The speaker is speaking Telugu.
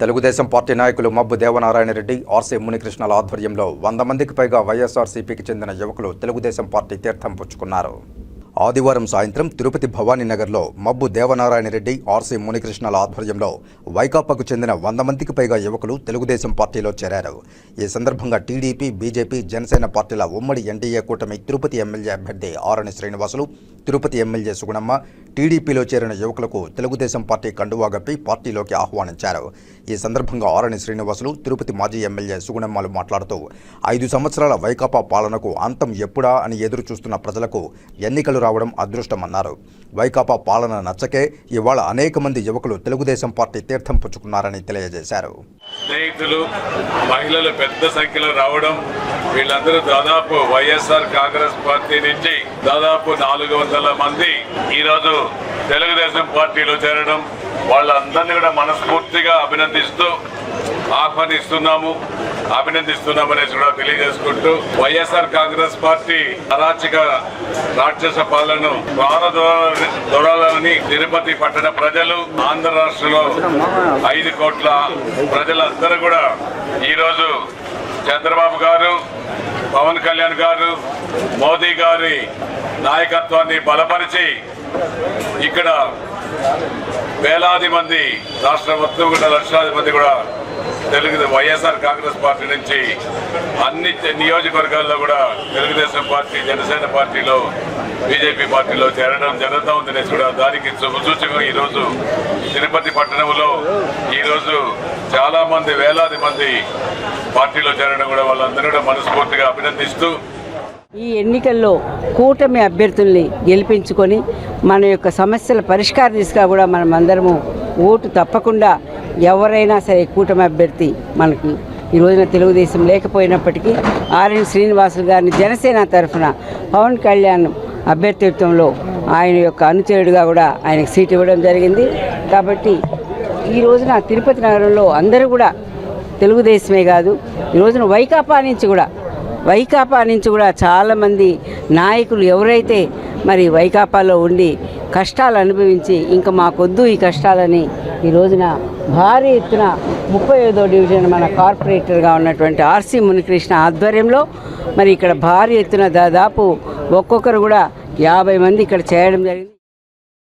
తెలుగుదేశం పార్టీ నాయకులు మబ్బు దేవనారాయణ రెడ్డి ఆర్సీ మునికృష్ణల ఆధ్వర్యంలో వంద మందికి పైగా వైఎస్ఆర్సీపీకి చెందిన యువకులు తెలుగుదేశం పార్టీ తీర్థం పుచ్చుకున్నారు. ఆదివారం సాయంత్రం తిరుపతి భవానీ నగర్లో మబ్బు దేవనారాయణ రెడ్డి ఆర్సీ మునికృష్ణల ఆధ్వర్యంలో వైకాపాకు చెందిన వంద మందికి పైగా యువకులు తెలుగుదేశం పార్టీలో చేరారు. ఈ సందర్భంగా టీడీపీ బీజేపీ జనసేన పార్టీల ఉమ్మడి ఎన్డీఏ కూటమి తిరుపతి ఎమ్మెల్యే అభ్యర్థి ఆరణి శ్రీనివాసులు తిరుపతి ఎమ్మెల్యే సుగుణమ్మ టీడీపీలో చేరిన యువకులకు తెలుగుదేశం పార్టీ కండువా గప్పి పార్టీలోకి ఆహ్వానించారు. ఈ సందర్భంగా ఆరణి శ్రీనివాసులు తిరుపతి మాజీ ఎమ్మెల్యే సుగుణమ్మలు మాట్లాడుతూ ఐదు సంవత్సరాల వైకాపా పాలనకు అంతం ఎప్పుడా అని ఎదురు చూస్తున్న ప్రజలకు ఎన్నికలు రావడం అదృష్టమన్నారు. వైకాపా పాలన నచ్చకే ఇవాళ అనేక మంది యువకులు తెలుగుదేశం పార్టీ తీర్థం పుచ్చుకున్నారని తెలియజేశారు. స్నేహితులు మహిళలు పెద్ద సంఖ్యలో రావడం వీళ్ళందరూ దాదాపు వైఎస్ఆర్ కాంగ్రెస్ పార్టీ నుంచి దాదాపు నాలుగు వందల మంది ఈరోజు తెలుగుదేశం పార్టీలో చేరడం వాళ్ళందరినీ కూడా మనస్ఫూర్తిగా అభినందిస్తూ ఆహ్వానిస్తున్నాము. అభినందిస్తున్నామనేసి కూడా తెలియజేసుకుంటూ వైఎస్ఆర్ కాంగ్రెస్ పార్టీ అరాచక రాక్షస పాలనను దొరాలని తిరుపతి పట్టణ ప్రజలు ఆంధ్ర రాష్ట్రంలో ఐదు కోట్ల ప్రజలందరూ కూడా ఈరోజు చంద్రబాబు గారు పవన్ కళ్యాణ్ గారు మోదీ గారి నాయకత్వాన్ని బలపరిచి ఇక్కడ వేలాది మంది రాష్ట్ర మొత్తం కూడా లక్షలాది మంది కూడా తెలుగు వైఎస్ఆర్ కాంగ్రెస్ పార్టీ నుంచి అన్ని నియోజకవర్గాల్లో కూడా తెలుగుదేశం పార్టీ జనసేన పార్టీలో బీజేపీ పార్టీలో చేరడం జరుగుతూ ఉందనేసి కూడా దానికి శుభసూచకం ఈరోజు తిరుపతి పట్టణంలో ఈరోజు చాలామంది వేలాది మంది పార్టీలో చేరడం కూడా వాళ్ళందరూ కూడా మనస్ఫూర్తిగా అభినందిస్తూ ఈ ఎన్నికల్లో కూటమి అభ్యర్థుల్ని గెలిపించుకొని మన యొక్క సమస్యల పరిష్కార దిశగా కూడా మనం అందరము ఓటు తప్పకుండా ఎవరైనా సరే కూటమి అభ్యర్థి మనకి ఈ రోజున తెలుగుదేశం లేకపోయినప్పటికీ ఆర్ఎన్ శ్రీనివాసులు గారిని జనసేన తరఫున పవన్ కళ్యాణ్ అభ్యర్థిత్వంలో ఆయన యొక్క అనుచరుడిగా కూడా ఆయనకు సీట్ ఇవ్వడం జరిగింది. కాబట్టి ఈ రోజున తిరుపతి నగరంలో అందరూ కూడా తెలుగుదేశమే కాదు ఈ రోజున వైకాపా నుంచి కూడా వైకాపా నుంచి కూడా చాలామంది నాయకులు ఎవరైతే మరి వైకాపాలో ఉండి కష్టాలు అనుభవించి ఇంకా మాకొద్దు ఈ కష్టాలని ఈ రోజున భారీ ఎత్తున ముప్పై ఐదో డివిజన్ మన కార్పొరేటర్గా ఉన్నటువంటి ఆర్సీ మునికృష్ణ ఆధ్వర్యంలో మరి ఇక్కడ భారీ ఎత్తున దాదాపు ఒక్కొక్కరు కూడా యాభై మంది ఇక్కడ చేయడం జరిగింది.